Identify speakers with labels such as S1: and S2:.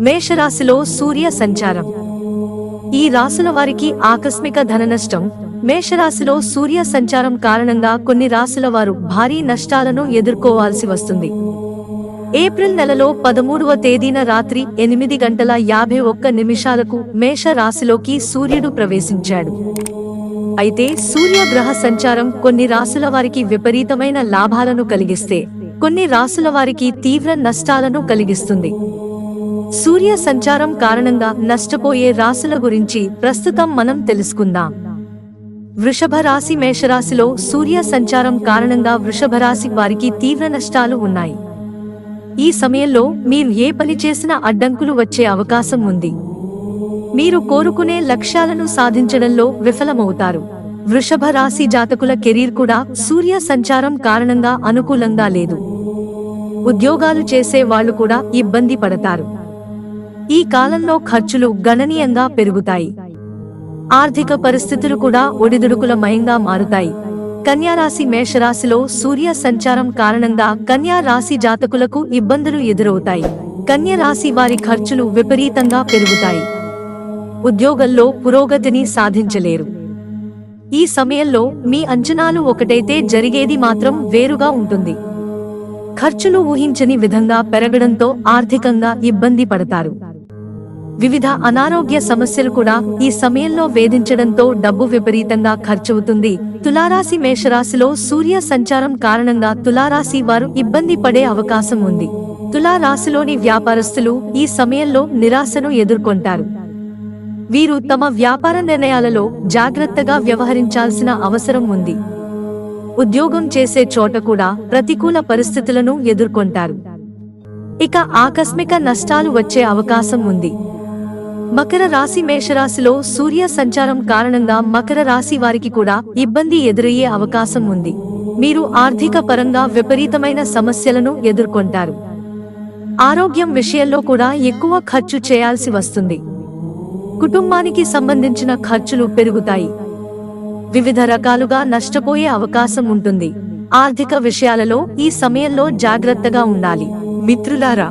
S1: మేషరాశిలో సూర్య సంచారం. ఈ రాసుల వారికి ఆకస్మిక ధన నష్టం. మేషరాశిలో సూర్య సంచారం కారణంగా కొన్ని రాసుల వారు భారీ నష్టాలను ఎదుర్కోవాల్సి వస్తుంది. ఏప్రిల్ నెలలో పదమూడవ తేదీన రాత్రి ఎనిమిది గంటల యాభై ఒక్క నిమిషాలకు మేష రాశిలోకి సూర్యుడు ప్రవేశించాడు. అయితే సూర్యగ్రహ సంచారం కొన్ని రాసుల వారికి విపరీతమైన లాభాలను కలిగిస్తే కొన్ని రాసుల వారికి తీవ్ర నష్టాలను కలిగిస్తుంది. సూర్య సంచారం కారణంగా నష్టపోయే రాశుల గురించి ప్రస్తుతం మనం తెలుసుకుందాం. వృషభ రాశి మేషరాశిలో సూర్య సంచారం కారణంగా వృషభ రాశి వారికి తీవ్ర నష్టాలు ఉన్నాయి. ఈ సమయంలో మీరు ఏ పని చేసినా అడ్డంకులు వచ్చే అవకాశం ఉంది. మీరు కోరుకునే లక్ష్యాలను సాధించడంలో విఫలమవుతారు. వృషభ రాశి జాతకుల కెరీర్ కూడా సూర్య సంచారం కారణంగా అనుకూలంగా లేదు. ఉద్యోగాలు చేసే వాళ్ళు కూడా ఇబ్బంది పడతారు. ఈ కాలంలో ఖర్చులు గణనీయంగా పెరుగుతాయి. ఆర్థిక పరిస్థితులు కూడా ఒడిదుడుకులమయంగా మారుతాయి. కన్యారాశి మేషరాశిలో సూర్య సంచారం కారణంగా కన్యా రాశి జాతకులకు ఇబ్బందులు ఎదురవుతాయి. కన్య రాశి వారి ఖర్చులు విపరీతంగా పెరుగుతాయి. ఉద్యోగంలో పురోగతిని సాధించలేరు. ఈ సమయంలో మీ అంచనాలు ఒకటైతే జరిగేది మాత్రం వేరుగా ఉంటుంది. ఖర్చులు ఊహించని విధంగా పెరగడంతో ఆర్థికంగా ఇబ్బంది పడతారు. వివిధ అనారోగ్య సమస్యలు కూడా ఈ సమయంలో వేధించడంతో డబ్బు విపరీతంగా ఖర్చవుతుంది. తులారాశి మేషరాశిలో సూర్య సంచారం కారణంగా తులారాశి వారు ఇబ్బంది పడే అవకాశం ఉంది. తులారాశిలోని వ్యాపారస్తులు ఈ సమయంలో నిరాశను ఎదుర్కొంటారు. వీరు తమ వ్యాపార నిర్ణయాలలో జాగ్రత్తగా వ్యవహరించాల్సిన అవసరం ఉంది. ఉద్యోగం చేసే చోట కూడా ప్రతికూల పరిస్థితులను ఎదుర్కొంటారు. ఇక ఆకస్మిక నష్టాలు వచ్చే అవకాశం ఉంది. మకర రాశి మేషరాశిలో సూర్య సంచారం కారణంగా మకర రాశి వారికి కూడా ఇబ్బంది ఎదురయ్యే అవకాశం ఉంది. మీరు ఆర్థిక పరంగా విపరీతమైన సమస్యలను ఎదుర్కొంటారు. ఆరోగ్యం విషయంలో కూడా ఎక్కువ ఖర్చు చేయాల్సి వస్తుంది. కుటుంబానికి సంబంధించిన ఖర్చులు పెరుగుతాయి. వివిధ రకాలుగా నష్టపోయే అవకాశం ఉంటుంది. ఆర్థిక విషయాలలో ఈ సమయంలో జాగ్రత్తగా ఉండాలి.
S2: మిత్రులారా